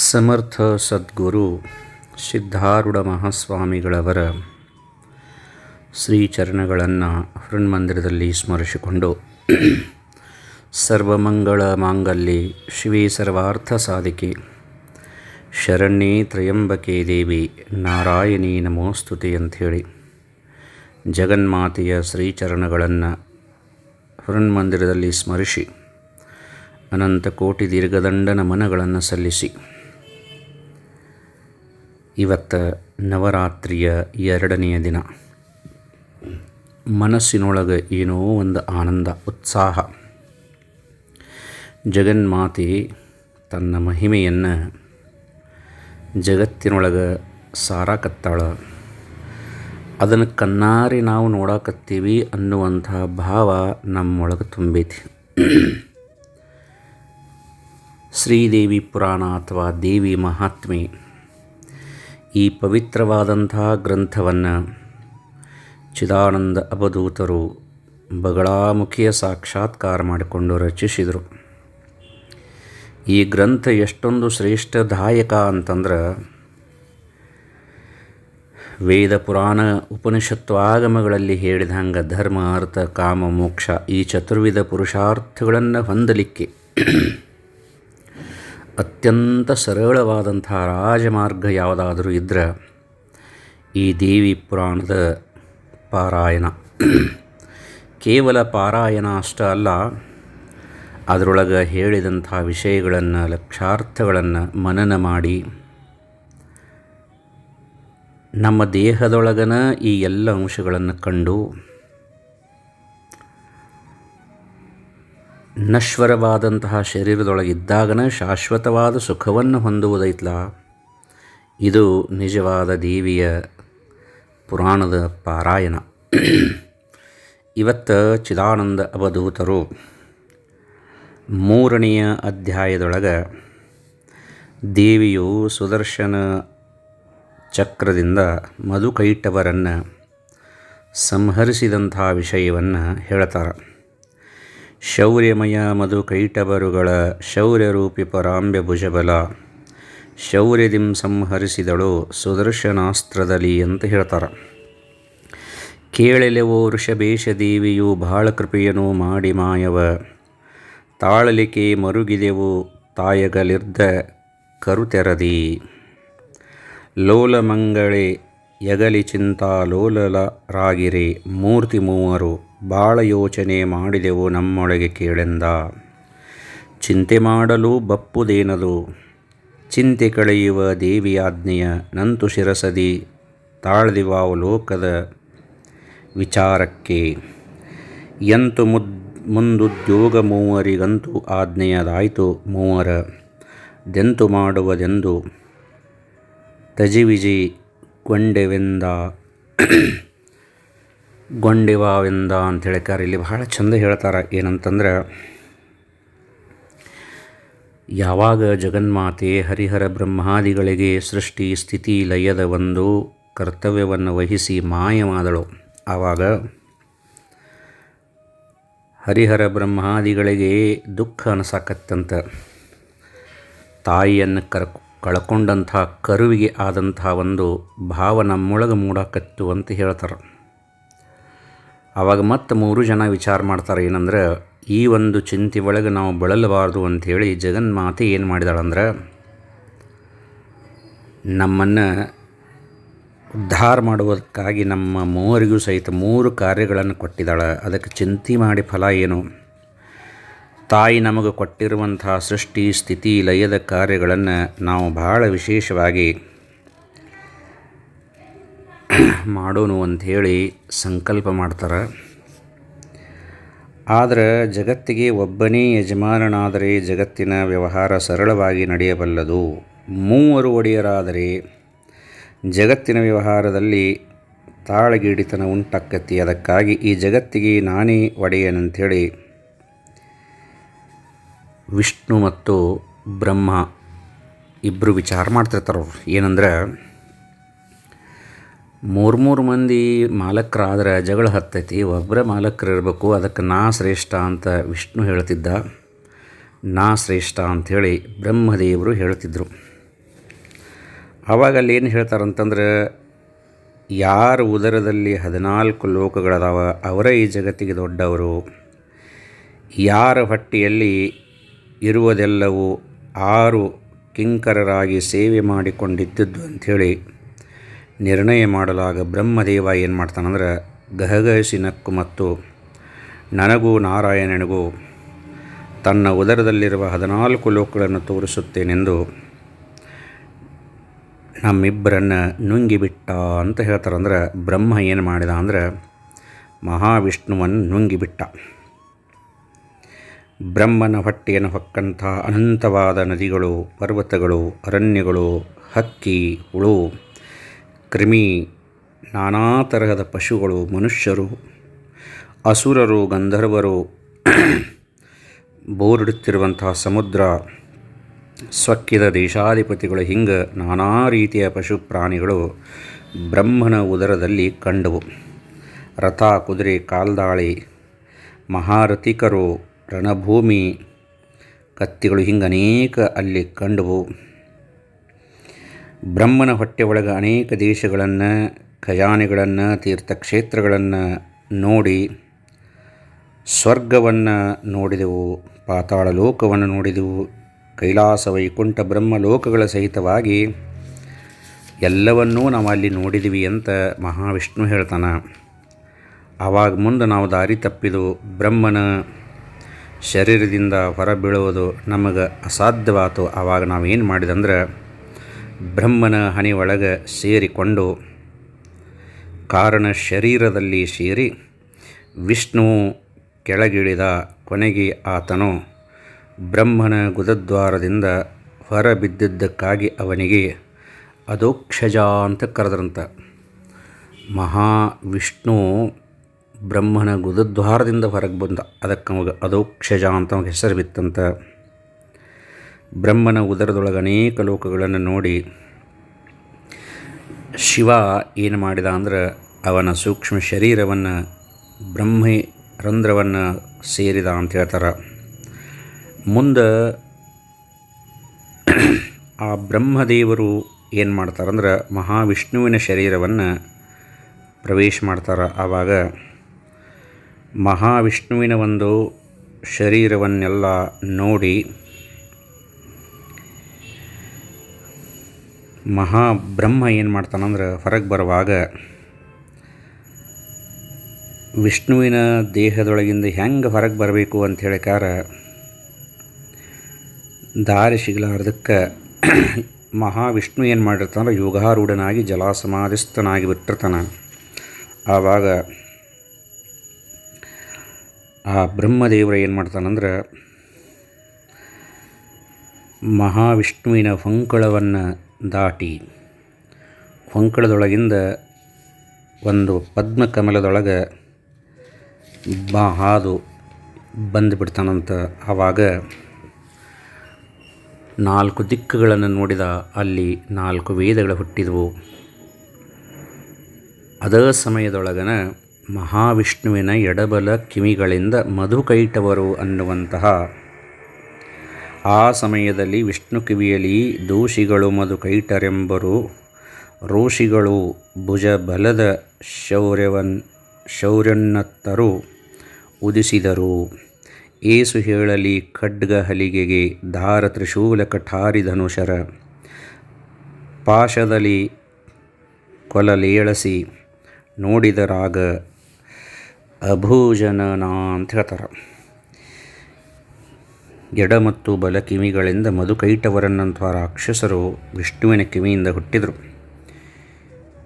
ಸಮರ್ಥ ಸದ್ಗುರು ಸಿದ್ಧಾರೂಢ ಮಹಾಸ್ವಾಮಿಗಳವರ ಶ್ರೀಚರಣಗಳನ್ನು ಹೃನ್ಮಂದಿರದಲ್ಲಿ ಸ್ಮರಿಸಿಕೊಂಡು ಸರ್ವಮಂಗಳ ಮಾಂಗಲ್ಯೆ ಶಿವೇ ಸರ್ವಾರ್ಥ ಸಾಧಿಕೆ ಶರಣ್ಯೇ ತ್ರಯಂಬಕೆ ದೇವಿ ನಾರಾಯಣಿ ನಮೋಸ್ತುತಿ ಅಂಥೇಳಿ ಜಗನ್ಮಾತೆಯ ಶ್ರೀಚರಣಗಳನ್ನು ಹೃನ್ಮಂದಿರದಲ್ಲಿ ಸ್ಮರಿಸಿ ಅನಂತ ಕೋಟಿ ದೀರ್ಘದಂಡ ನಮನಗಳನ್ನು ಸಲ್ಲಿಸಿ ಇವತ್ತು ನವರಾತ್ರಿಯ ಎರಡನೆಯ ದಿನ. ಮನಸ್ಸಿನೊಳಗೆ ಏನೋ ಒಂದು ಆನಂದ, ಉತ್ಸಾಹ. ಜಗನ್ಮಾತೆ ತನ್ನ ಮಹಿಮೆಯನ್ನು ಜಗತ್ತಿನೊಳಗೆ ಸಾರಾಕತ್ತಾಳ. ಅದನ್ನು ಕಣ್ಣಾರಿ ನಾವು ನೋಡಾಕತ್ತೀವಿ ಅನ್ನುವಂಥ ಭಾವ ನಮ್ಮೊಳಗೆ ತುಂಬೈತಿ. ಶ್ರೀದೇವಿ ಪುರಾಣ ಅಥವಾ ದೇವಿ ಮಹಾತ್ಮೆ ಈ ಪವಿತ್ರವಾದಂಥ ಗ್ರಂಥವನ್ನು ಚಿದಾನಂದ ಅವಧೂತರು ಬಗಳಾಮುಖಿಯ ಸಾಕ್ಷಾತ್ಕಾರ ಮಾಡಿಕೊಂಡು ರಚಿಸಿದರು. ಈ ಗ್ರಂಥ ಎಷ್ಟೊಂದು ಶ್ರೇಷ್ಠದಾಯಕ ಅಂತಂದ್ರೆ ವೇದ ಪುರಾಣ ಉಪನಿಷತ್ತು ಆಗಮಗಳಲ್ಲಿ ಹೇಳಿದ ಹಂಗೆ ಧರ್ಮ, ಅರ್ಥ, ಕಾಮ, ಮೋಕ್ಷ ಈ ಚತುರ್ವಿಧ ಪುರುಷಾರ್ಥಗಳನ್ನು ಹೊಂದಲಿಕ್ಕೆ ಅತ್ಯಂತ ಸರಳವಾದಂಥ ರಾಜಮಾರ್ಗ ಯಾವುದಾದರೂ ಇದ್ದರೆ ಈ ದೇವಿ ಪುರಾಣದ ಪಾರಾಯಣ. ಕೇವಲ ಪಾರಾಯಣ ಅಷ್ಟ ಅಲ್ಲ, ಅದರೊಳಗೆ ಹೇಳಿದಂಥ ವಿಷಯಗಳನ್ನು, ಲಕ್ಷಾರ್ಥಗಳನ್ನು ಮನನ ಮಾಡಿ ನಮ್ಮ ದೇಹದೊಳಗನ ಈ ಎಲ್ಲ ಅಂಶಗಳನ್ನು ಕಂಡು ನಶ್ವರವಾದಂತಹ ಶರೀರದೊಳಗಿದ್ದಾಗನ ಶಾಶ್ವತವಾದ ಸುಖವನ್ನು ಹೊಂದುವುದೈತ್ಲ? ಇದು ನಿಜವಾದ ದೇವಿಯ ಪುರಾಣದ ಪಾರಾಯಣ. ಇವತ್ತು ಚಿದಾನಂದ ಅವಧೂತರು ಮೂರನೆಯ ಅಧ್ಯಾಯದೊಳಗೆ ದೇವಿಯು ಸುದರ್ಶನ ಚಕ್ರದಿಂದ ಮಧುಕೈಟವರನ್ನು ಸಂಹರಿಸಿದಂಥ ವಿಷಯವನ್ನು ಹೇಳ್ತಾರೆ. ಶೌರ್ಯಮಯ ಮಧುಕೈಟವರುಗಳ ಶೌರ್ಯರೂಪಿ ಪರಾಂಬ್ಯ ಭುಜಬಲ. ಶೌರ್ಯದಿಂ ಸಂಹರಿಸಿದಳು ಸುದರ್ಶನಾಸ್ತ್ರದಲ್ಲಿ ಅಂತ ಹೇಳ್ತಾರೆ. ಕೇಳಲೆವೋ ವೃಷಭೇಶ ದೇವಿಯು ಬಹಳ ಕೃಪೆಯನು ಮಾಡಿ ಮಾಯವ. ತಾಳಲಿಕೆ ಮರುಗಿದೆವು ತಾಯಗಲಿರ್ದ ಕರುತೆರದಿ. ಲೋಲಮಂಗಳೆ, ಯಗಲಿ ಚಿಂತಾ ಲೋಲರಾಗಿರೆ ಮೂರ್ತಿ ಮೂವರು. ಬಾಳ ಯೋಚನೆ ಮಾಡಿದೆವು ನಮ್ಮೊಳಗೆ ಕೇಳೆಂದ. ಚಿಂತೆ ಮಾಡಲು ಬಪ್ಪುದೇನದು? ಚಿಂತೆ ಕಳೆಯುವ ದೇವಿಯಾಜ್ಞೆಯ ನಂತು ಶಿರಸದಿ ತಾಳ್ದಿವಾವು ಲೋಕದ ವಿಚಾರಕ್ಕೆ. ಎಂತು ಮುದ್, ಮುಂದುದ್ಯೋಗ ಮೂವರಿಗಂತೂ ಆಜ್ಞೆಯದಾಯಿತು ಮೂವರ. ದೆಂತು ಮಾಡುವುದೆಂದು ತಜಿವಿಜಿ ಗೊಂಡೆವೆಂದ ಗೊಂಡೆವಾವೆಂದ ಅಂತ ಹೇಳ್ತಾರೆ ಇಲ್ಲಿ ಬಹಳ ಚಂದ ಹೇಳ್ತಾರೆ. ಏನಂತಂದ್ರೆ, ಯಾವಾಗ ಜಗನ್ಮಾತೆ ಹರಿಹರ ಬ್ರಹ್ಮಾದಿಗಳಿಗೆ ಸೃಷ್ಟಿ ಸ್ಥಿತಿ ಲಯದ ಒಂದು ಕರ್ತವ್ಯವನ್ನು ವಹಿಸಿ ಮಾಯವಾದಳು, ಆವಾಗ ಹರಿಹರ ಬ್ರಹ್ಮಾದಿಗಳಿಗೆ ದುಃಖ ಅನಿಸಕತ್ತಂತ, ತಾಯಿಯನ್ನು ಕರ್, ಕಳ್ಕೊಂಡಂಥ ಕರುವಿಗೆ ಆದಂಥ ಒಂದು ಭಾವ ನಮ್ಮೊಳಗೆ ಮೂಡಕತ್ತು ಅಂತ ಹೇಳ್ತಾರೆ. ಆವಾಗ ಮತ್ತೆ ಮೂರು ಜನ ವಿಚಾರ ಮಾಡ್ತಾರೆ ಏನಂದ್ರೆ, ಈ ಒಂದು ಚಿಂತೆ ಒಳಗೆ ನಾವು ಬಳಲಬಾರ್ದು ಅಂಥೇಳಿ ಜಗನ್ಮಾತೆ ಏನು ಮಾಡಿದಾಳಂದ್ರೆ, ನಮ್ಮನ್ನು ಉದ್ಧಾರ ಮಾಡುವುದಕ್ಕಾಗಿ ನಮ್ಮ ಮೂವರಿಗೂ ಸಹಿತ ಮೂರು ಕಾರ್ಯಗಳನ್ನು ಕೊಟ್ಟಿದ್ದಾಳೆ. ಅದಕ್ಕೆ ಚಿಂತೆ ಮಾಡಿ ಫಲ ಏನು? ತಾಯಿ ನಮಗೆ ಕೊಟ್ಟಿರುವಂತಹ ಸೃಷ್ಟಿ, ಸ್ಥಿತಿ, ಲಯದ ಕಾರ್ಯಗಳನ್ನು ನಾವು ಬಹಳ ವಿಶೇಷವಾಗಿ ಮಾಡೋನು ಅಂಥೇಳಿ ಸಂಕಲ್ಪ ಮಾಡ್ತಾರೆ. ಆದರೆ ಜಗತ್ತಿಗೆ ಒಬ್ಬನೇ ಯಜಮಾನನಾದರೆ ಜಗತ್ತಿನ ವ್ಯವಹಾರ ಸರಳವಾಗಿ ನಡೆಯಬಲ್ಲದು. ಮೂವರು ಒಡೆಯರಾದರೆ ಜಗತ್ತಿನ ವ್ಯವಹಾರದಲ್ಲಿ ತಾಳಗೀಡಿತನ ಉಂಟಕ್ಕತ್ತಿ ಅದಕ್ಕಾಗಿ ಈ ಜಗತ್ತಿಗೆ ನಾನೇ ಒಡೆಯನಂಥೇಳಿ ವಿಷ್ಣು ಮತ್ತು ಬ್ರಹ್ಮ ಇಬ್ಬರು ವಿಚಾರ ಮಾಡ್ತಿರ್ತಾರವ್ರು. ಏನಂದ್ರೆ ಮೂರು ಮೂರು ಮಂದಿ ಮಾಲಕರಾದ್ರೆ ಜಗಳ ಹತ್ತೈತಿ ಒಬ್ಬರೇ ಮಾಲಕರು ಇರಬೇಕು ಅದಕ್ಕೆ ನಾ ಶ್ರೇಷ್ಠ ಅಂತ ವಿಷ್ಣು ಹೇಳ್ತಿದ್ದ. ನಾ ಶ್ರೇಷ್ಠ ಅಂಥೇಳಿ ಬ್ರಹ್ಮದೇವರು ಹೇಳ್ತಿದ್ರು. ಆವಾಗ ಅಲ್ಲಿ ಏನು ಹೇಳ್ತಾರಂತಂದ್ರೆ, ಯಾರ ಉದರದಲ್ಲಿ ಹದಿನಾಲ್ಕು ಲೋಕಗಳದಾವ, ಅವರೇ ಈ ಜಗತ್ತಿಗೆ ದೊಡ್ಡವರು. ಯಾರ ಹೊಟ್ಟೆಯಲ್ಲಿ ಇರುವುದೆಲ್ಲವೂ ಆರು ಕಿಂಕರರಾಗಿ ಸೇವೆ ಮಾಡಿಕೊಂಡಿದ್ದದ್ದು ಅಂಥೇಳಿ ನಿರ್ಣಯ ಮಾಡಲಾಗ ಬ್ರಹ್ಮದೇವ ಏನು ಮಾಡ್ತಾನಂದ್ರೆ ಗಹಗಹಿಸಿನಕ್ಕು ಮತ್ತು ನನಗೂ ನಾರಾಯಣನಿಗೂ ತನ್ನ ಉದರದಲ್ಲಿರುವ ಹದಿನಾಲ್ಕು ಲೋಕಗಳನ್ನು ತೋರಿಸುತ್ತೇನೆಂದು ನಮ್ಮಿಬ್ಬರನ್ನು ನುಂಗಿಬಿಟ್ಟ ಅಂತ ಹೇಳ್ತಾರಂದ್ರೆ ಬ್ರಹ್ಮ ಏನು ಮಾಡಿದ ಅಂದ್ರೆ ಮಹಾವಿಷ್ಣುವನ್ನು ನುಂಗಿಬಿಟ್ಟ. ಬ್ರಹ್ಮನ ಹೊಟ್ಟೆಯನ್ನು ಹೊಕ್ಕಂಥ ಅನಂತವಾದ ನದಿಗಳು, ಪರ್ವತಗಳು, ಅರಣ್ಯಗಳು, ಹಕ್ಕಿ, ಹುಳು ಕ್ರಿಮಿ ನಾನಾ ತರಹದ ಪಶುಗಳು, ಮನುಷ್ಯರು, ಅಸುರರು, ಗಂಧರ್ವರು ಬೋರಿಡುತ್ತಿರುವಂತಹ ಸಮುದ್ರ, ಸ್ವಕ್ಕಿದ ದೇಶಾಧಿಪತಿಗಳು, ಹಿಂಗೆ ನಾನಾ ರೀತಿಯ ಪಶು ಪ್ರಾಣಿಗಳು ಬ್ರಹ್ಮನ ಉದರದಲ್ಲಿ ಕಂಡವು. ರಥ, ಕುದುರೆ, ಕಾಲ್ದಾಳಿ, ಮಹಾರಥಿಕರು, ರಣಭೂಮಿ, ಕತ್ತಿಗಳು ಹಿಂಗೆ ಅನೇಕ ಅಲ್ಲಿ ಕಂಡವು. ಬ್ರಹ್ಮನ ಹೊಟ್ಟೆ ಒಳಗೆ ಅನೇಕ ದೇಶಗಳನ್ನು, ಖಜಾನೆಗಳನ್ನು, ತೀರ್ಥಕ್ಷೇತ್ರಗಳನ್ನು ನೋಡಿ ಸ್ವರ್ಗವನ್ನು ನೋಡಿದೆವು, ಪಾತಾಳ ಲೋಕವನ್ನು ನೋಡಿದೆವು, ಕೈಲಾಸ ವೈಕುಂಠ ಬ್ರಹ್ಮ ಲೋಕಗಳ ಸಹಿತವಾಗಿ ಎಲ್ಲವನ್ನೂ ನಾವು ಅಲ್ಲಿ ನೋಡಿದ್ವಿ ಅಂತ ಮಹಾವಿಷ್ಣು ಹೇಳ್ತಾನೆ. ಆವಾಗ ಮುಂದೆ ನಾವು ದಾರಿ ತಪ್ಪಿದು ಬ್ರಹ್ಮನ ಶರೀರದಿಂದ ಹೊರಬೀಳುವುದು ನಮಗೆ ಅಸಾಧ್ಯವಾತು. ಆವಾಗ ನಾವೇನು ಮಾಡಿದಂದ್ರೆ ಬ್ರಹ್ಮನ ಹನಿ ಒಳಗೆ ಸೇರಿಕೊಂಡು ಕಾರಣ ಶರೀರದಲ್ಲಿ ಸೇರಿ ವಿಷ್ಣು ಕೆಳಗಿಳಿದ ಕೊನೆಗೆ ಆತನು ಬ್ರಹ್ಮನ ಗುದದ್ವಾರದಿಂದ ಹೊರಬಿದ್ದಿದ್ದಕ್ಕಾಗಿ ಅವನಿಗೆ ಅದೋಕ್ಷಜ ಅಂತ ಕರೆದ್ರಂತ. ಮಹಾವಿಷ್ಣು ಬ್ರಹ್ಮನ ಗುದದ್ವಾರದಿಂದ ಹೊರಗೆ ಬಂದ. ಅದಕ್ಕೆ ಅವಾಗ ಅದೋಕ್ಷಜ ಅಂತ ಅವಾಗ ಹೆಸರು ಬಿತ್ತಂತ. ಬ್ರಹ್ಮನ ಉದರದೊಳಗೆ ಅನೇಕ ಲೋಕಗಳನ್ನು ನೋಡಿ ಶಿವ ಏನು ಮಾಡಿದ ಅಂದ್ರೆ ಅವನ ಸೂಕ್ಷ್ಮ ಶರೀರವನ್ನು ಬ್ರಹ್ಮ ರಂಧ್ರವನ್ನು ಸೇರಿದ ಅಂತ ಹೇಳ್ತಾರೆ. ಮುಂದೆ ಆ ಬ್ರಹ್ಮದೇವರು ಏನು ಮಾಡ್ತಾರಂದ್ರೆ ಮಹಾವಿಷ್ಣುವಿನ ಶರೀರವನ್ನು ಪ್ರವೇಶ ಮಾಡ್ತಾರೆ. ಆವಾಗ ಮಹಾವಿಷ್ಣುವಿನ ಒಂದು ಶರೀರವನ್ನೆಲ್ಲ ನೋಡಿ ಮಹಾಬ್ರಹ್ಮ ಏನು ಮಾಡ್ತಾನಂದ್ರೆ ಹೊರಗೆ ಬರುವಾಗ ವಿಷ್ಣುವಿನ ದೇಹದೊಳಗಿಂದ ಹೆಂಗೆ ಹೊರಗೆ ಬರಬೇಕು ಅಂತ ಹೇಳಿಕಾರ ದಾರಿ ಸಿಗಲಾರ್ದಕ್ಕೆ ಮಹಾವಿಷ್ಣು ಏನು ಮಾಡಿರ್ತಾನಂದ್ರೆ ಯೋಗಾರೂಢನಾಗಿ ಜಲಾಸಮಾಧಿಸ್ತನಾಗಿ ಬಿಟ್ಟಿರ್ತಾನೆ. ಆವಾಗ ಆ ಬ್ರಹ್ಮದೇವರು ಏನು ಮಾಡ್ತಾನಂದ್ರೆ ಮಹಾವಿಷ್ಣುವಿನ ಹೊಂಕಳವನ್ನು ದಾಟಿ ಕೊಂಕಳದೊಳಗಿಂದ ಒಂದು ಪದ್ಮಕಮಲದೊಳಗೆ ಬಾ ಹಾದು ಬಂದುಬಿಡ್ತಾನಂತ ಆವಾಗ ನಾಲ್ಕು ದಿಕ್ಕುಗಳನ್ನು ನೋಡಿದ ಅಲ್ಲಿ ನಾಲ್ಕು ವೇದಗಳು ಹುಟ್ಟಿದವು. ಅದೇ ಸಮಯದೊಳಗನ ಮಹಾವಿಷ್ಣುವಿನ ಎಡಬಲ ಕಿವಿಗಳಿಂದ ಮಧುಕೈಟವರು ಅನ್ನುವಂತಹ ಆ ಸಮಯದಲ್ಲಿ ವಿಷ್ಣು ಕಿವಿಯಲ್ಲಿ ದೋಷಿಗಳು ಮಧುಕೈಟರೆಂಬರು ರೋಷಿಗಳು ಭುಜ ಬಲದ ಶೌರ್ಯವನ್ ಶೌರ್ಯನ್ನತ್ತರು ಉದಿಸಿದರು. ಏಸು ಹೇಳಲಿ, ಖಡ್ಗ ಹಲಿಗೆಗೆ ದಾರ ತ್ರಿಶೂಲ ಕಠಾರಿ ಧನುಷರ ಪಾಶದಲ್ಲಿ ಕೊಲಲೇಳಸಿ ನೋಡಿದರಾಗ ಅಭೂಜನನ ಅಂತ ಹೇಳ್ತಾರೆ. ಎಡ ಮತ್ತು ಬಲ ಕಿವಿಗಳಿಂದ ಮಧುಕೈಟವರನ್ನಂತಹ ರಾಕ್ಷಸರು ವಿಷ್ಣುವಿನ ಕಿವಿಯಿಂದ ಹುಟ್ಟಿದರು.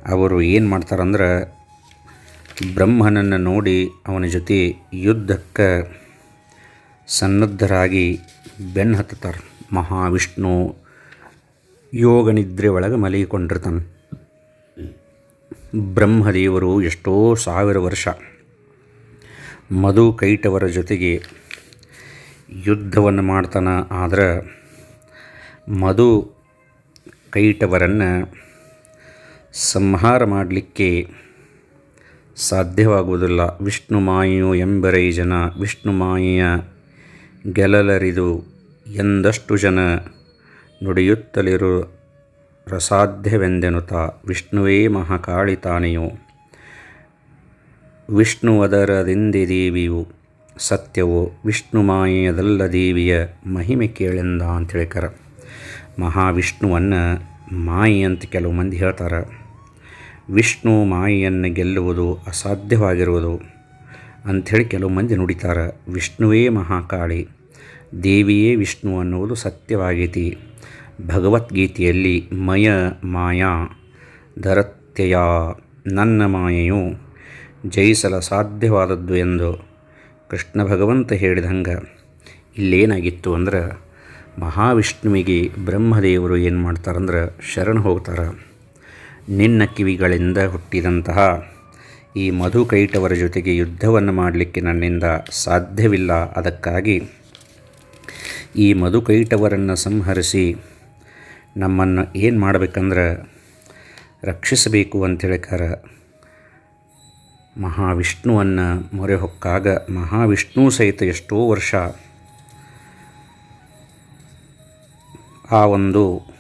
ಅವರು ಏನು ಮಾಡ್ತಾರಂದ್ರೆ ಬ್ರಹ್ಮನನ್ನು ನೋಡಿ ಅವನ ಜೊತೆ ಯುದ್ಧಕ್ಕೆ ಸನ್ನದ್ಧರಾಗಿ ಬೆನ್ನು ಹತ್ತುತ್ತಾರೆ. ಮಹಾವಿಷ್ಣು ಯೋಗ ನಿದ್ರೆ ಒಳಗೆ ಮಲಗಿಕೊಂಡಿರ್ತಾನೆ. ಬ್ರಹ್ಮದೇವರು ಎಷ್ಟೋ ಸಾವಿರ ವರ್ಷ ಮಧು ಕೈಟವರ ಜೊತೆಗೆ ಯುದ್ಧವನ್ನು ಮಾಡ್ತಾನೆ, ಆದರೆ ಮಧು ಕೈಟವರನ್ನು ಸಂಹಾರ ಮಾಡಲಿಕ್ಕೆ ಸಾಧ್ಯವಾಗುವುದಿಲ್ಲ. ವಿಷ್ಣು ಮಾಯೆಯು ಎಂಬರೈ ಜನ, ವಿಷ್ಣು ಮಾಯೆಯ ಗೆಲಲರಿದು ಎಂದಷ್ಟು ಜನ ನುಡಿಯುತ್ತಲಿರು ರಸಾಧ್ಯವೆಂದೆನುತ ವಿಷ್ಣುವೇ ಮಹಾಕಾಳಿ ತಾನೆಯು. ವಿಷ್ಣುವದರದಿಂದೆ ದೇವಿಯು ಸತ್ಯವು ವಿಷ್ಣು ಮಾಯೆಯದಲ್ಲ ದೇವಿಯ ಮಹಿಮೆ ಕೇಳೆಂದ ಅಂತೇಳಿ ಕರ. ಮಹಾವಿಷ್ಣುವನ್ನು ಮಾಯಿ ಅಂತ ಕೆಲವು ಮಂದಿ ಹೇಳ್ತಾರೆ. ವಿಷ್ಣು ಮಾಯೆಯನ್ನು ಗೆಲ್ಲುವುದು ಅಸಾಧ್ಯವಾಗಿರುವುದು ಅಂಥೇಳಿ ಕೆಲವು ಮಂದಿ ನುಡಿತಾರೆ. ವಿಷ್ಣುವೇ ಮಹಾಕಾಳಿ, ದೇವಿಯೇ ವಿಷ್ಣು ಅನ್ನುವುದು ಸತ್ಯವಾಗೈತಿ. ಭಗವದ್ಗೀತೆಯಲ್ಲಿ ಮಯ ಮಾಯಾ ಧರತ್ಯಯ ನನ್ನ ಮಾಯೆಯು ಜಯಿಸಲು ಸಾಧ್ಯವಾದದ್ದು ಎಂದು ಕೃಷ್ಣ ಭಗವಂತ ಹೇಳಿದಂಗೆ, ಇಲ್ಲೇನಾಗಿತ್ತು ಅಂದ್ರೆ ಮಹಾವಿಷ್ಣುವಿಗೆ ಬ್ರಹ್ಮದೇವರು ಏನು ಮಾಡ್ತಾರಂದ್ರೆ ಶರಣ ಹೋಗ್ತಾರೆ. ನಿನ್ನ ಕಿವಿಗಳಿಂದ ಹುಟ್ಟಿದಂತಹ ಈ ಮಧುಕೈಟವರ ಜೊತೆಗೆ ಯುದ್ಧವನ್ನು ಮಾಡಲಿಕ್ಕೆ ನನ್ನಿಂದ ಸಾಧ್ಯವಿಲ್ಲ. ಅದಕ್ಕಾಗಿ ಈ ಮಧುಕೈಟವರನ್ನು ಸಂಹರಿಸಿ ನಮ್ಮನ್ನು ಏನು ಮಾಡಬೇಕಂದ್ರೆ ರಕ್ಷಿಸಬೇಕು ಅಂತೇಳಿಕಾರ ಮಹಾವಿಷ್ಣುವನ್ನು ಮೊರೆ ಹೊಕ್ಕಾಗ ಮಹಾವಿಷ್ಣು ಸಹಿತ ಎಷ್ಟೋ ವರ್ಷ ಆ ಒಂದು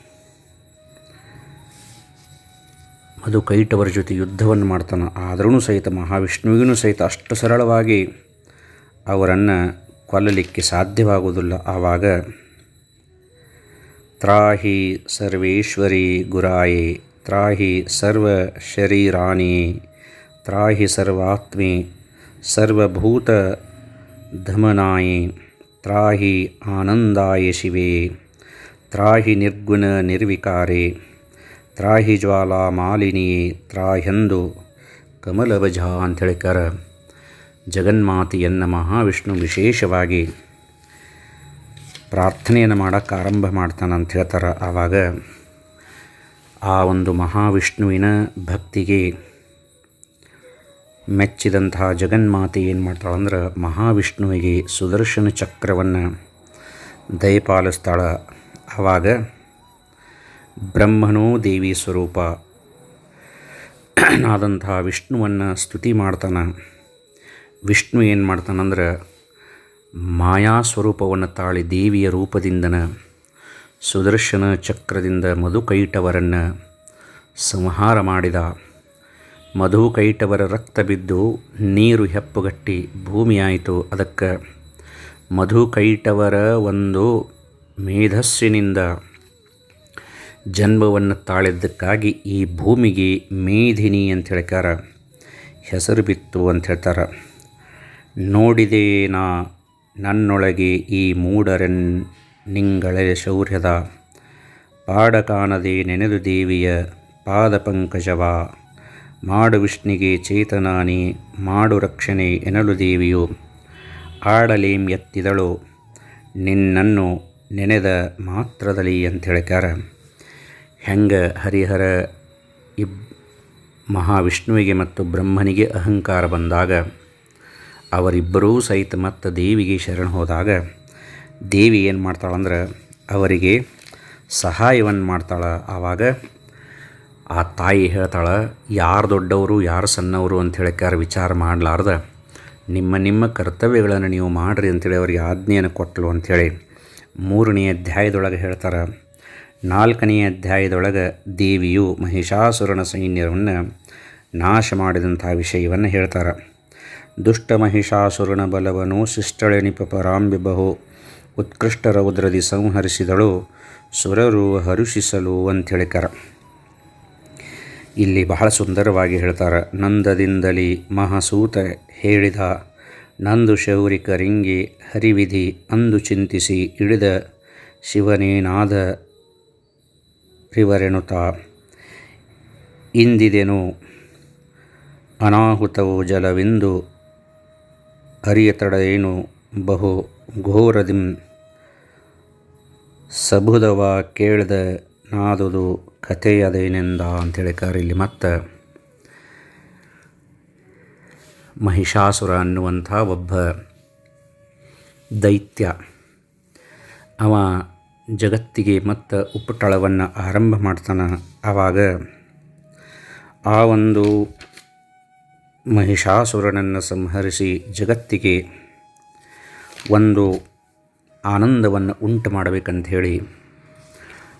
ಅದು ಕೈಟವರ ಜೊತೆ ಯುದ್ಧವನ್ನು ಮಾಡ್ತಾನೆ. ಆದ್ರೂ ಸಹಿತ ಮಹಾವಿಷ್ಣುವಿಗೂ ಸಹಿತ ಅಷ್ಟು ಸರಳವಾಗಿ ಅವರನ್ನು ಕೊಲ್ಲಲಿಕ್ಕೆ ಸಾಧ್ಯವಾಗುವುದಿಲ್ಲ. ಆವಾಗ ತ್ರಾಹಿ ಸರ್ವೇಶ್ವರಿ ಗುರಾಯಿ, ತ್ರಾಹಿ ಸರ್ವ ಶರೀರಾಣಿ ತ್ರಾಹಿ ಸರ್ವಾತ್ಮೆ ಸರ್ವಭೂತ ಧಮನಾಯ ತ್ರಾಹಿ ಆನಂದಾಯ ಶಿವೆ ತ್ರಾಹಿ ನಿರ್ಗುಣ ನಿರ್ವಿಕಾರೆ ತ್ರಾಹಿ ಜ್ವಾಲಾ ಮಾಲಿನಿಯೇ ತ್ರಾಹ್ಯಂದು ಅಂತ ಹೇಳಿಕರ ಜಗನ್ಮಾತೆಯನ್ನು ಮಹಾವಿಷ್ಣು ವಿಶೇಷವಾಗಿ ಪ್ರಾರ್ಥನೆಯನ್ನು ಮಾಡೋಕ್ಕೆ ಆರಂಭ ಮಾಡ್ತಾನೆ ಅಂತ ಹೇಳ್ತಾರೆ. ಆವಾಗ ಆ ಒಂದು ಮಹಾವಿಷ್ಣುವಿನ ಭಕ್ತಿಗೆ ಮೆಚ್ಚಿದಂತಹ ಜಗನ್ಮಾತೆ ಏನು ಮಾಡ್ತಾಳಂದ್ರೆ ಮಹಾವಿಷ್ಣುವಿಗೆ ಸುದರ್ಶನ ಚಕ್ರವನ್ನು ದಯಪಾಲಿಸ್ತಾಳ. ಆವಾಗ ಬ್ರಹ್ಮನೋ ದೇವಿ ಸ್ವರೂಪ ಆದಂತಹ ವಿಷ್ಣುವನ್ನು ಸ್ತುತಿ ಮಾಡ್ತಾನೆ. ವಿಷ್ಣು ಏನು ಮಾಡ್ತಾನಂದ್ರೆ ಮಾಯಾ ಸ್ವರೂಪವನ್ನು ತಾಳಿ ದೇವಿಯ ರೂಪದಿಂದನ ಸುದರ್ಶನ ಚಕ್ರದಿಂದ ಮಧುಕೈಟವರನ್ನು ಸಂಹಾರ ಮಾಡಿದ. ಮಧುಕೈಟವರ ರಕ್ತ ಬಿದ್ದು ನೀರು ಹೆಪ್ಪುಗಟ್ಟಿ ಭೂಮಿಯಾಯಿತು. ಅದಕ್ಕೆ ಮಧುಕೈಟವರ ಒಂದು ಮೇಧಸ್ಸಿನಿಂದ ಜನ್ಮವನ್ನು ತಾಳಿದ್ದಕ್ಕಾಗಿ ಈ ಭೂಮಿಗೆ ಮೇಧಿನಿ ಅಂತ ಹೇಳ್ಕಾರ ಹೆಸರು ಬಿತ್ತು ಅಂತ ಹೇಳ್ತಾರೆ ನೋಡಿದೆ ನಾ ನನ್ನೊಳಗೆ ಈ ಮೂಡರೆನ್ ನಿಂಗಳೆ ಶೌರ್ಯದ. ಪಾಡ ಕಾಣದೆ ನೆನೆದು ದೇವಿಯ ಪಾದ ಪಂಕಜವ ಮಾಡು ವಿಷ್ಣಿಗೆ ಚೇತನಾನಿ, ಮಾಡು ರಕ್ಷಣೆ ಎನಲು ದೇವಿಯು. ಆಡಲೇಂ ಎತ್ತಿದಳು, ನಿನ್ನನ್ನು ನೆನೆದ ಮಾತ್ರದಲ್ಲಿ ಅಂತ ಹೇಳ್ಕಾರ ಹೆಂಗೆ ಹರಿಹರ ಇಬ್ ಮಹಾವಿಷ್ಣುವಿಗೆ ಮತ್ತು ಬ್ರಹ್ಮನಿಗೆ ಅಹಂಕಾರ ಬಂದಾಗ, ಅವರಿಬ್ಬರೂ ಸಹಿತ ಮತ್ತು ದೇವಿಗೆ ಶರಣ ಹೋದಾಗ, ದೇವಿ ಏನು ಮಾಡ್ತಾಳಂದ್ರೆ, ಅವರಿಗೆ ಸಹಾಯವನ್ನು ಮಾಡ್ತಾಳೆ. ಆವಾಗ ಆ ತಾಯಿ ಹೇಳ್ತಾಳೆ, ಯಾರು ದೊಡ್ಡವರು, ಯಾರು ಸಣ್ಣವರು ಅಂತ ಹೇಳಕ್ಕಾರ ವಿಚಾರ ಮಾಡಲಾರ್ದ? ನಿಮ್ಮ ನಿಮ್ಮ ಕರ್ತವ್ಯಗಳನ್ನು ನೀವು ಮಾಡಿರಿ ಅಂತೇಳಿ ಅವರಿಗೆ ಆಜ್ಞೆಯನ್ನು ಕೊಟ್ಟಲು ಅಂಥೇಳಿ ಮೂರನೇ ಅಧ್ಯಾಯದೊಳಗೆ ಹೇಳ್ತಾರೆ. ನಾಲ್ಕನೇ ಅಧ್ಯಾಯದೊಳಗೆ ದೇವಿಯು ಮಹಿಷಾಸುರನ ಸೈನ್ಯವನ್ನು ನಾಶ ಮಾಡಿದಂಥ ವಿಷಯವನ್ನು ಹೇಳ್ತಾರೆ. ದುಷ್ಟ ಮಹಿಷಾಸುರನ ಬಲವನು ಶಿಷ್ಟಳೆನಿಪ ಪರಾಂಬಿ ಬಹು ಉತ್ಕೃಷ್ಟ ರೌದ್ರದಿ ಸಂಹರಿಸಿದಳು, ಸುರರು ಹರುಷಿಸಲು ಅಂಥೇಳಿಕರ ಇಲ್ಲಿ ಬಹಳ ಸುಂದರವಾಗಿ ಹೇಳ್ತಾರೆ, ನಂದದಿಂದಲಿ ಮಹಾಸೂತ ಹೇಳಿದ, ನಂದು ಶೌರಿಕರಿಂಗೆ ಹರಿವಿಧಿ ಅಂದು ಚಿಂತಿಸಿ ಇಳಿದ ಶಿವನೇನಾದ ರಿವರೆನುತ ಇಂದಿದೆನು ಅನಾಹುತವು ಜಲವೆಂದು ಹರಿಯತಡೆಯೇನು ಬಹು ಘೋರದಿಂ. ಸಬುದವ ಕೇಳ್ದ ನಾದುದು ಕಥೆಯದೇನೆಂದ ಅಂತೇಳಿಕಾರ ಇಲ್ಲಿ ಮತ್ತು ಮಹಿಷಾಸುರ ಅನ್ನುವಂಥ ಒಬ್ಬ ದೈತ್ಯ, ಅವ ಜಗತ್ತಿಗೆ ಮತ್ತು ಉಪಟಳವನ್ನು ಆರಂಭ ಮಾಡ್ತಾನೆ. ಆವಾಗ ಆ ಒಂದು ಮಹಿಷಾಸುರನನ್ನು ಸಂಹರಿಸಿ ಜಗತ್ತಿಗೆ ಒಂದು ಆನಂದವನ್ನು ಉಂಟು ಮಾಡಬೇಕಂತ ಹೇಳಿ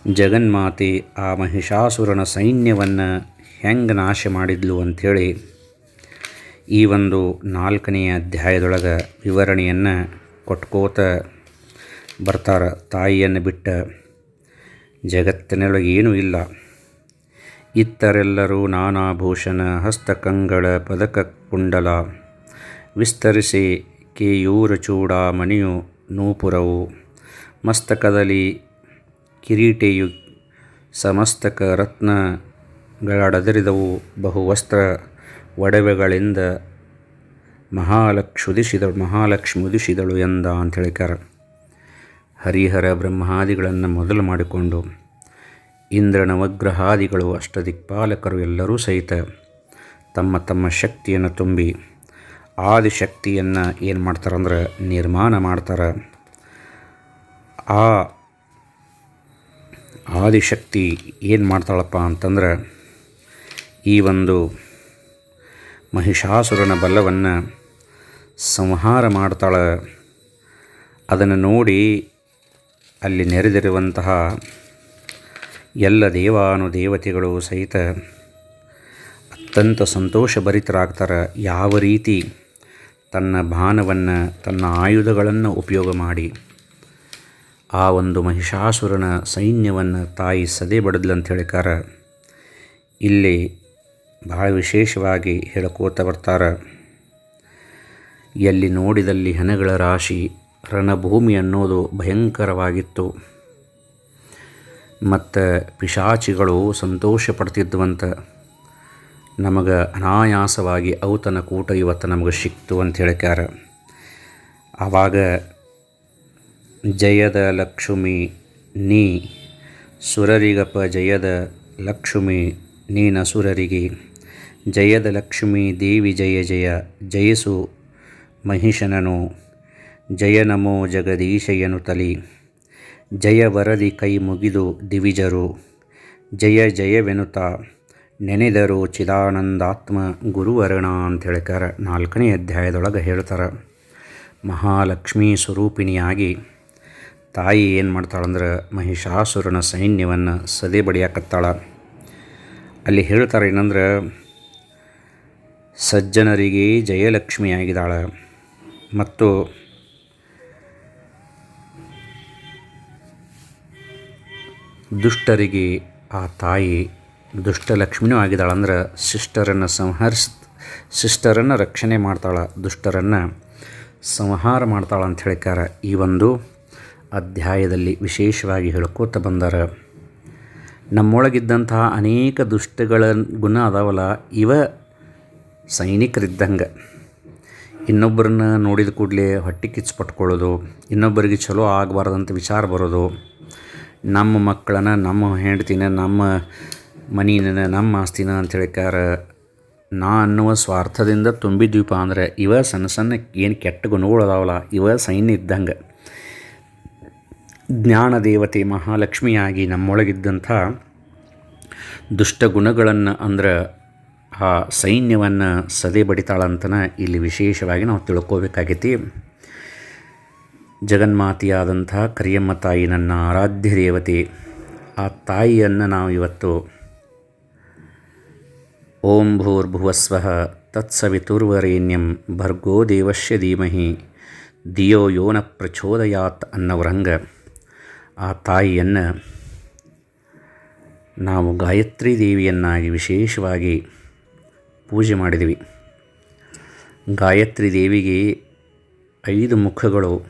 ಜಗನ್ಮಾತೆ ಆ ಮಹಿಷಾಸುರನ ಸೈನ್ಯವನ್ನು ಹೆಂಗೆ ನಾಶ ಮಾಡಿದ್ಲು ಅಂಥೇಳಿ ಈ ಒಂದು ನಾಲ್ಕನೆಯ ಅಧ್ಯಾಯದೊಳಗೆ ವಿವರಣೆಯನ್ನು ಕೊಟ್ಕೋತ ಬರ್ತಾರೆ ತಾಯಿಯನ್ನು ಬಿಟ್ಟ ಜಗತ್ತಿನೊಳಗೆ ಏನೂ ಇಲ್ಲ. ಇತ್ತರೆಲ್ಲರೂ ನಾನಾಭೂಷಣ, ಹಸ್ತಕಂಗಳ, ಪದಕ ಕುಂಡಲ, ವಿಸ್ತರಿಸಿ ಕೇಯೂರ ಚೂಡ ಮಣಿಯು ನೂಪುರವು ಮಸ್ತಕದಲ್ಲಿ ಕಿರೀಟೆಯು ಸಮಸ್ತಕ ರತ್ನಗಳಡದರಿದವು. ಬಹುವಸ್ತ್ರ ಒಡವೆಗಳಿಂದ ಮಹಾಲಕ್ಷುದಿಸಿದಳು ಮಹಾಲಕ್ಷ್ಮಿ ಉದಿಸಿದಳು ಎಂದ ಅಂತ ಹೇಳಿಕಾರ ಹರಿಹರ ಬ್ರಹ್ಮಾದಿಗಳನ್ನು ಮೊದಲು ಮಾಡಿಕೊಂಡು ಇಂದ್ರ ನವಗ್ರಹಾದಿಗಳು ಅಷ್ಟದಿಕ್ಪಾಲಕರು ಎಲ್ಲರೂ ಸಹಿತ ತಮ್ಮ ತಮ್ಮ ಶಕ್ತಿಯನ್ನು ತುಂಬಿ ಆದಿಶಕ್ತಿಯನ್ನು ಏನು ಮಾಡ್ತಾರಂದ್ರೆ ನಿರ್ಮಾಣ ಮಾಡ್ತಾರೆ. ಆ ಆದಿಶಕ್ತಿ ಏನು ಮಾಡ್ತಾಳಪ್ಪ ಅಂತಂದ್ರೆ ಈ ಒಂದು ಮಹಿಷಾಸುರನ ಬಲವನ್ನು ಸಂಹಾರ ಮಾಡ್ತಾಳೆ. ಅದನ್ನು ನೋಡಿ ಅಲ್ಲಿ ನೆರೆದಿರುವಂತಹ ಎಲ್ಲ ದೇವಾನು ದೇವತೆಗಳು ಸಹಿತ ಅತ್ಯಂತ ಸಂತೋಷಭರಿತರಾಗ್ತಾರೆ ಯಾವ ರೀತಿ ತನ್ನ ಭಾನವನ್ನು ತನ್ನ ಆಯುಧಗಳನ್ನು ಉಪಯೋಗ ಮಾಡಿ. ಆ ಒಂದು ಮಹಿಷಾಸುರನ ಸೈನ್ಯವನ್ನು ತಾಯಿ ಸದೆ ಬಡದ್ಲು ಅಂತ ಹೇಳಿಕಾರ ಇಲ್ಲಿ ಭಾಳ ವಿಶೇಷವಾಗಿ ಹೇಳ್ಕೋತ ಬರ್ತಾರೆ. ಎಲ್ಲಿ ನೋಡಿದಲ್ಲಿ ಹೆಣಗಳ ರಾಶಿ ರಣಭೂಮಿ ಅನ್ನೋದು ಭಯಂಕರವಾಗಿತ್ತು. ಮತ್ತು ಪಿಶಾಚಿಗಳು ಸಂತೋಷ ಪಡ್ತಿದ್ವಂತ. ನಮಗೆ ಅನಾಯಾಸವಾಗಿ ಔತನ ಕೂಟ ಇವತ್ತು ನಮಗೆ ಸಿಕ್ತು ಅಂತ ಹೇಳ್ಕ್ಯಾರ. ಆವಾಗ ಜಯದ ಲಕ್ಷ್ಮಿ ನೀ, ಸುರರಿಗಪ್ಪ ಜಯದ ಲಕ್ಷ್ಮಿ ನೀನ ಸುರರಿಗೆ. ಜಯದ ಲಕ್ಷ್ಮಿ ದೇವಿ ಜಯ ಜಯ, ಜಯಸು ಮಹಿಷನನು, ಜಯ ನಮೋ ಜಗದೀಶಯನು ತಲಿ. ಜಯ ವರದಿ ಕೈ ಮುಗಿದು ದಿವಿಜರು, ಜಯ ಜಯವೆನುತ ನೆನೆದರು ಚಿದಾನಂದಾತ್ಮ ಗುರುವರ್ಣ ಅಂತ ಹೇಳ್ತಾರೆ ನಾಲ್ಕನೇ ಅಧ್ಯಾಯದೊಳಗೆ ಹೇಳ್ತಾರೆ. ಮಹಾಲಕ್ಷ್ಮೀ ಸ್ವರೂಪಿಣಿಯಾಗಿ ತಾಯಿ ಏನು ಮಾಡ್ತಾಳಂದ್ರೆ ಮಹಿಷಾಸುರನ ಸೈನ್ಯವನ್ನು ಸದೆ ಬಡಿಯಾಕತ್ತಾಳ. ಅಲ್ಲಿ ಹೇಳ್ತಾರೆ ಏನಂದ್ರೆ, ಸಜ್ಜನರಿಗೆ ಜಯಲಕ್ಷ್ಮಿಯಾಗಿದ್ದಾಳೆ ಮತ್ತು ದುಷ್ಟರಿಗೆ ಆ ತಾಯಿ ದುಷ್ಟಲಕ್ಷ್ಮಿನೂ ಆಗಿದ್ದಾಳೆ ಅಂದ್ರೆ ಶಿಷ್ಟರನ್ನು ಸಂಹರಿಸ್, ಸಿಸ್ಟರನ್ನು ರಕ್ಷಣೆ ಮಾಡ್ತಾಳೆ, ದುಷ್ಟರನ್ನು ಸಂಹಾರ ಮಾಡ್ತಾಳೆ ಅಂತ ಹೇಳಿಕಾರ ಈ ಒಂದು ಅಧ್ಯಾಯದಲ್ಲಿ ವಿಶೇಷವಾಗಿ ಹೇಳ್ಕೋತ ಬಂದಾರ. ನಮ್ಮೊಳಗಿದ್ದಂತಹ ಅನೇಕ ದುಷ್ಟಗಳ ಗುಣ ಅದಾವಲ್ಲ, ಇವ ಸೈನಿಕರಿದ್ದಂಗೆ. ಇನ್ನೊಬ್ಬರನ್ನ ನೋಡಿದ ಕೂಡಲೇ ಹೊಟ್ಟೆ ಕಿಚ್ಚು ಪಟ್ಕೊಳ್ಳೋದು ಇನ್ನೊಬ್ಬರಿಗೆ ಚಲೋ ಆಗಬಾರ್ದಂತ ವಿಚಾರ ಬರೋದು. ನಮ್ಮ ಮಕ್ಕಳನ್ನ, ನಮ್ಮ ಹೆಂಡ್ತಿನ, ನಮ್ಮ ಮನಿನ ನಮ್ಮ ಆಸ್ತಿನ ಅಂತ ಹೇಳಿಕಾರ ನಾ ಅನ್ನುವ ಸ್ವಾರ್ಥದಿಂದ ತುಂಬಿದ್ವಿಪ ಅಂದ್ರೆ ಇವ ಸಣ್ಣ ಸಣ್ಣ ಏನು ಕೆಟ್ಟ ಗುಣಗಳು ಅದಾವಲ್ಲ, ಇವ ಸೈನ್ಯ ಇದ್ದಂಗೆ. ಜ್ಞಾನ ದೇವತೆ ಮಹಾಲಕ್ಷ್ಮಿಯಾಗಿ ನಮ್ಮೊಳಗಿದ್ದಂಥ ದುಷ್ಟಗುಣಗಳನ್ನು ಅಂದ್ರೆ ಆ ಸೈನ್ಯವನ್ನು ಸದೆ ಬಡಿತಾಳಂತನ ಇಲ್ಲಿ ವಿಶೇಷವಾಗಿ ನಾವು ತಿಳ್ಕೋಬೇಕಾಗೈತಿ. ಜಗನ್ಮಾತೆಯಾದಂಥ ಕರಿಯಮ್ಮ ತಾಯಿ ನನ್ನ ಆರಾಧ್ಯ ದೇವತೆ, ಆ ತಾಯಿಯನ್ನು ನಾವು ಇವತ್ತು ಓಂ ಭೂರ್ಭುವಸ್ವಃ ತತ್ಸವಿತುರ್ವರೇಣ್ಯಂ ಭರ್ಗೋ ದೇವಶ್ಯ ಧೀಮಹಿ ದಿಯೋ ಯೋನ ಪ್ರಚೋದಯಾತ್ ಅನ್ನವರಂಗ. ಆ ತಾಯಿಯನ್ನು ನಾವು ಗಾಯತ್ರಿ ದೇವಿಯನ್ನಾಗಿ ವಿಶೇಷವಾಗಿ ಪೂಜೆ ಮಾಡಿದ್ವಿ. ಗಾಯತ್ರಿ ದೇವಿಗೆ ಐದು ಮುಖಗಳು,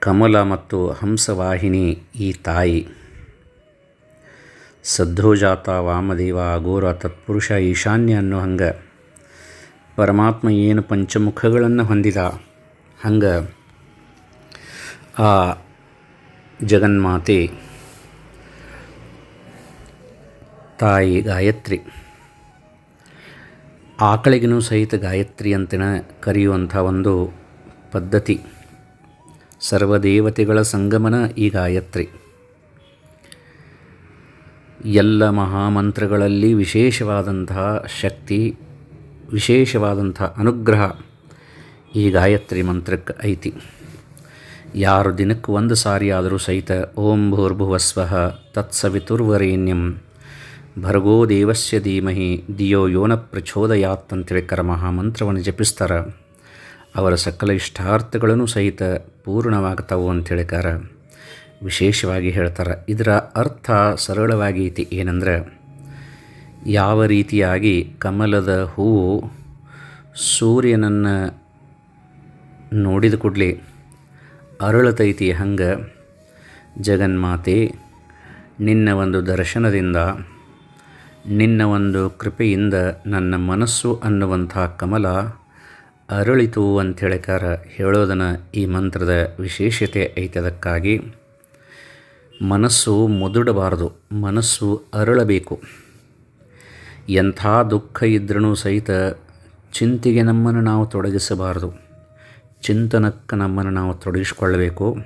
ಕಮಲ ಮತ್ತು ಹಂಸವಾಹಿನಿ ಈ ತಾಯಿ. ಸದ್ಧೋಜಾತ ವಾಮದೇವ, ಅಘೋರ, ತತ್ಪುರುಷ, ಈಶಾನ್ಯ ಅನ್ನೋ ಹಂಗೆ ಪರಮಾತ್ಮ ಏನು ಪಂಚಮುಖಗಳನ್ನು ಹೊಂದಿದ ಹಂಗೆ ಆ ಜಗನ್ಮಾತೆ. ತಾಯಿ ಗಾಯತ್ರಿ. ಆಕಳಿಗೂ ಸಹಿತ ಗಾಯತ್ರಿ ಅಂತನ ಕರೆಯುವಂಥ ಒಂದು ಪದ್ಧತಿ. ಸರ್ವದೇವತೆಗಳ ಸಂಗಮನ ಈ ಗಾಯತ್ರಿ. ಎಲ್ಲ ಮಹಾಮಂತ್ರಗಳಲ್ಲಿ ವಿಶೇಷವಾದಂತಹ ಶಕ್ತಿ, ವಿಶೇಷವಾದಂಥ ಅನುಗ್ರಹ ಈ ಗಾಯತ್ರಿ ಮಂತ್ರಕ್ಕೆ ಐತಿ. ಯಾರು ದಿನಕ್ಕೆ ಒಂದು ಸಾರಿ ಆದರೂ ಸಹಿತ ಓಂ ಭೂರ್ಭುವಸ್ವಃ ತತ್ಸವಿತುರ್ವರೇಣ್ಯಂ. ಭರ್ಗೋ ದೇವಸ್ಯ ಧೀಮಹಿ, ದಿಯೋ ಯೋನ ಪ್ರಚೋದಯಾತ್ ಅಂತೇಳಿ ಕರ ಮಹಾಮಂತ್ರವನ್ನು ಜಪಿಸ್ತಾರೆ. ಅವರ ಸಕಲ ಇಷ್ಟಾರ್ಥಗಳನ್ನು ಸಹಿತ ಪೂರ್ಣವಾಗ್ತಾವು ಕಾರ ವಿಶೇಷವಾಗಿ ಹೇಳ್ತಾರೆ, ಇದರ ಅರ್ಥ ಸರಳವಾಗಿ ಐತಿ ಏನಂದ್ರೆ, ಯಾವ ರೀತಿಯಾಗಿ ಕಮಲದ ಹೂವು ಸೂರ್ಯನನ್ನು ನೋಡಿದ ಕೂಡಲೇ ಅರಳತೈತಿ ಹಂಗೆ, ಜಗನ್ಮಾತೆ, ನಿನ್ನ ಒಂದು ದರ್ಶನದಿಂದ, ನಿನ್ನ ಒಂದು ಕೃಪೆಯಿಂದ ನನ್ನ ಮನಸ್ಸು ಅನ್ನುವಂಥ ಕಮಲ ಅರಳಿತು ಅಂಥೇಳಿಕಾರ ಹೇಳೋದನ್ನು ಈ ಮಂತ್ರದ ವಿಶೇಷತೆ ಐತೆ ಅದಕ್ಕಾಗಿ ಮನಸ್ಸು ಮುದುಡಬಾರದು, ಮನಸ್ಸು ಅರಳಬೇಕು. ಎಂಥ ದುಃಖ ಇದ್ರೂ ಸಹಿತ ಚಿಂತೆಗೆ ನಮ್ಮನ್ನು ನಾವು ತೊಡಗಿಸಬಾರದು. ಚಿಂತನಕ್ಕೆ ನಮ್ಮನ್ನು ನಾವು ತೊಡಗಿಸ್ಕೊಳ್ಬೇಕು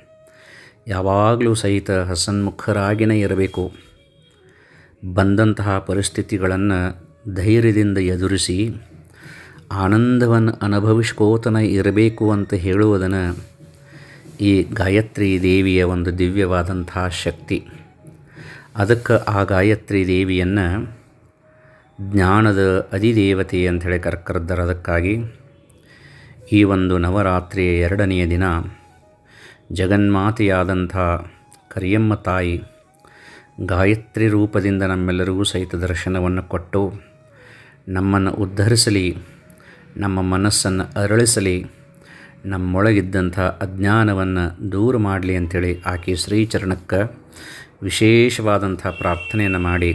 ಯಾವಾಗಲೂ ಸಹಿತ ಹಸನ್ಮುಖರಾಗಿನೇ ಇರಬೇಕು. ಬಂದಂತಹ ಪರಿಸ್ಥಿತಿಗಳನ್ನು ಧೈರ್ಯದಿಂದ ಎದುರಿಸಿ, ಆನಂದವನ್ನು ಅನುಭವಿಸ್ಕೋತನ ಇರಬೇಕು ಅಂತ ಹೇಳುವುದನ್ನು ಈ ಗಾಯತ್ರಿ ದೇವಿಯ ಒಂದು ದಿವ್ಯವಾದಂತಹ ಶಕ್ತಿ. ಅದಕ್ಕೆ ಆ ಗಾಯತ್ರಿ ದೇವಿಯನ್ನು ಜ್ಞಾನದ ಅಧಿದೇವತೆ ಅಂಥೇಳಿ ಅದಕ್ಕಾಗಿ ಈ ಒಂದು ನವರಾತ್ರಿಯ ಎರಡನೆಯ ದಿನ ಜಗನ್ಮಾತೆಯಾದಂಥ ಕರಿಯಮ್ಮ ತಾಯಿ ಗಾಯತ್ರಿ ರೂಪದಿಂದ ನಮ್ಮೆಲ್ಲರಿಗೂ ಸಹಿತ ದರ್ಶನವನ್ನು ಕೊಟ್ಟು ನಮ್ಮನ್ನು ಉದ್ಧರಿಸಲಿ, ನಮ್ಮ ಮನಸ್ಸನ್ನು ಅರಳಿಸಲಿ, ನಮ್ಮೊಳಗಿದ್ದಂಥ ಅಜ್ಞಾನವನ್ನು ದೂರ ಮಾಡಲಿ ಅಂಥೇಳಿ ಆಕೆ ಶ್ರೀಚರಣಕ್ಕೆ ವಿಶೇಷವಾದಂಥ ಪ್ರಾರ್ಥನೆಯನ್ನು ಮಾಡಿ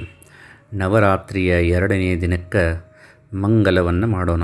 ನವರಾತ್ರಿಯ ಎರಡನೇ ದಿನಕ್ಕೆ ಮಂಗಲವನ್ನು ಮಾಡೋಣ.